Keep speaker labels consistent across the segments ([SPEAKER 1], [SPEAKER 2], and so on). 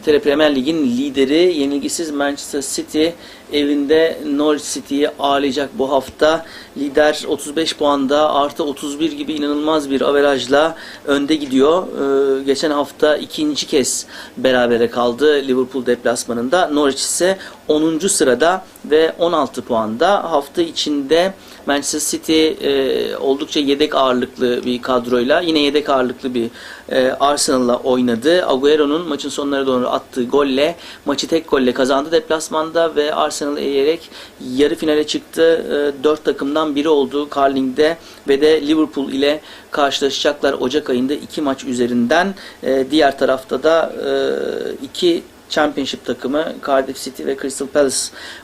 [SPEAKER 1] İngiltere Premier Lig'in lideri yenilgisiz Manchester City evinde Norwich City'yi ağırlayacak bu hafta. Lider 35 puanda artı 31 gibi inanılmaz bir averajla önde gidiyor. Ee, geçen hafta ikinci kez berabere kaldı Liverpool deplasmanında. Norwich ise 10. sırada ve 16 puanda. Hafta içinde Manchester City e, oldukça yedek ağırlıklı bir kadroyla yine yedek ağırlıklı bir e, Arsenal'la oynadı. Agüero'nun maçın sonlarına doğru attığı golle maçı tek golle kazandı deplasmanda ve Arsenal'ı eleyerek yarı finale çıktı. E, dört takımdan biri oldu Carling'de ve de Liverpool ile karşılaşacaklar Ocak ayında iki maç üzerinden. E, diğer tarafta da e, iki Championship takımı Cardiff City ve Crystal Palace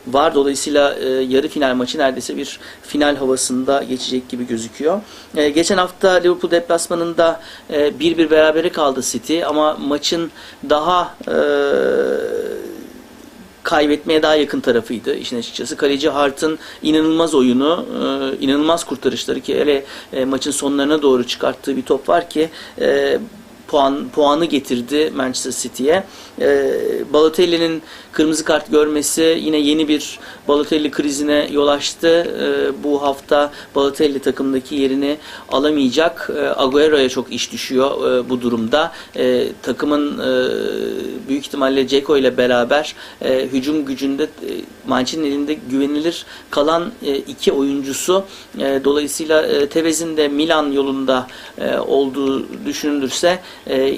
[SPEAKER 1] var. Dolayısıyla e, yarı final maçı neredeyse bir final havasında geçecek gibi gözüküyor. E, geçen hafta Liverpool deplasmanında e, 1-1 berabere kaldı City ama maçın daha e, kaybetmeye daha yakın tarafıydı işin açıkçası. Kaleci Hart'ın inanılmaz oyunu, e, inanılmaz kurtarışları ki hele e, maçın sonlarına doğru çıkarttığı bir top var ki e, puan puanı getirdi Manchester City'ye. E, Balotelli'nin kırmızı kart görmesi yine yeni bir Balotelli krizine yol açtı. E, bu hafta Balotelli takımdaki yerini alamayacak. E, Agüero'ya çok iş düşüyor e, bu durumda. E, takımın e, büyük ihtimalle Ceko ile beraber e, hücum gücünde e, Mancini'nin elinde güvenilir kalan e, iki oyuncusu. E, dolayısıyla e, Tevez'in de Milan yolunda e, olduğu düşünülürse e,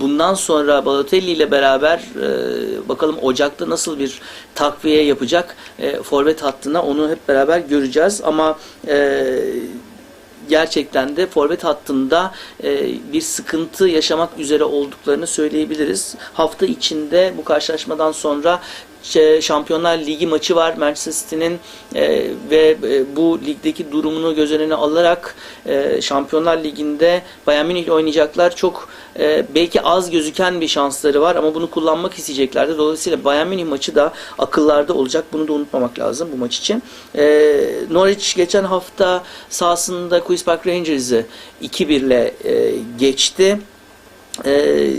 [SPEAKER 1] bundan sonra Balotelli ile beraber e, bakalım Ocak'ta nasıl bir takviye yapacak e, forvet hattına onu hep beraber göreceğiz ama e, gerçekten de forvet hattında e, bir sıkıntı yaşamak üzere olduklarını söyleyebiliriz. Hafta içinde bu karşılaşmadan sonra Şampiyonlar Ligi maçı var Manchester City'nin e, ve e, bu ligdeki durumunu göz önüne alarak e, Şampiyonlar Ligi'nde Bayern Münih ile oynayacaklar. Çok e, belki az gözüken bir şansları var ama bunu kullanmak isteyeceklerdi. Dolayısıyla Bayern Münih maçı da akıllarda olacak. Bunu da unutmamak lazım bu maç için. E, Norwich geçen hafta sahasında Queen's Park Rangers'ı 2-1 ile e, geçti. E,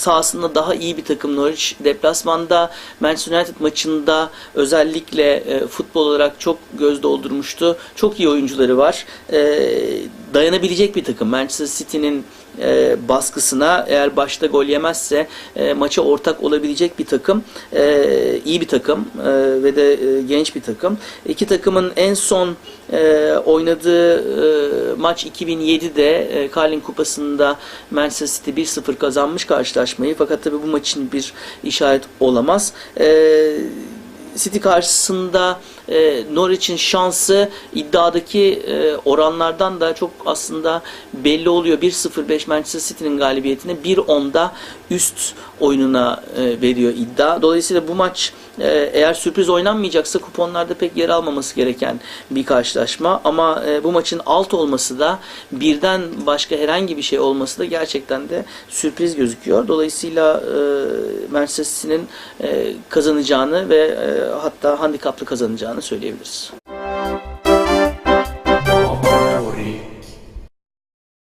[SPEAKER 1] sahasında daha iyi bir takım Norwich. Deplasmanda Manchester United maçında özellikle e, futbol olarak çok göz doldurmuştu. Çok iyi oyuncuları var. E, dayanabilecek bir takım. Manchester City'nin e, baskısına eğer başta gol yemezse e, maça ortak olabilecek bir takım. E, iyi bir takım e, ve de e, genç bir takım. İki takımın en son e, oynadığı e, maç 2007'de e, Carling Kupası'nda Manchester City 1-0 kazanmış karşılaşmayı. Fakat tabi bu maçın bir işaret olamaz. E, City karşısında e, Norwich'in şansı iddiadaki e, oranlardan da çok aslında belli oluyor. 1-0-5 Manchester City'nin galibiyetini 1-10'da üst oyununa e, veriyor iddia. Dolayısıyla bu maç e, eğer sürpriz oynanmayacaksa kuponlarda pek yer almaması gereken bir karşılaşma. Ama e, bu maçın alt olması da birden başka herhangi bir şey olması da gerçekten de sürpriz gözüküyor. Dolayısıyla e, Manchester City'nin e, kazanacağını ve e, hatta handikaplı kazanacağını söyleyebiliriz.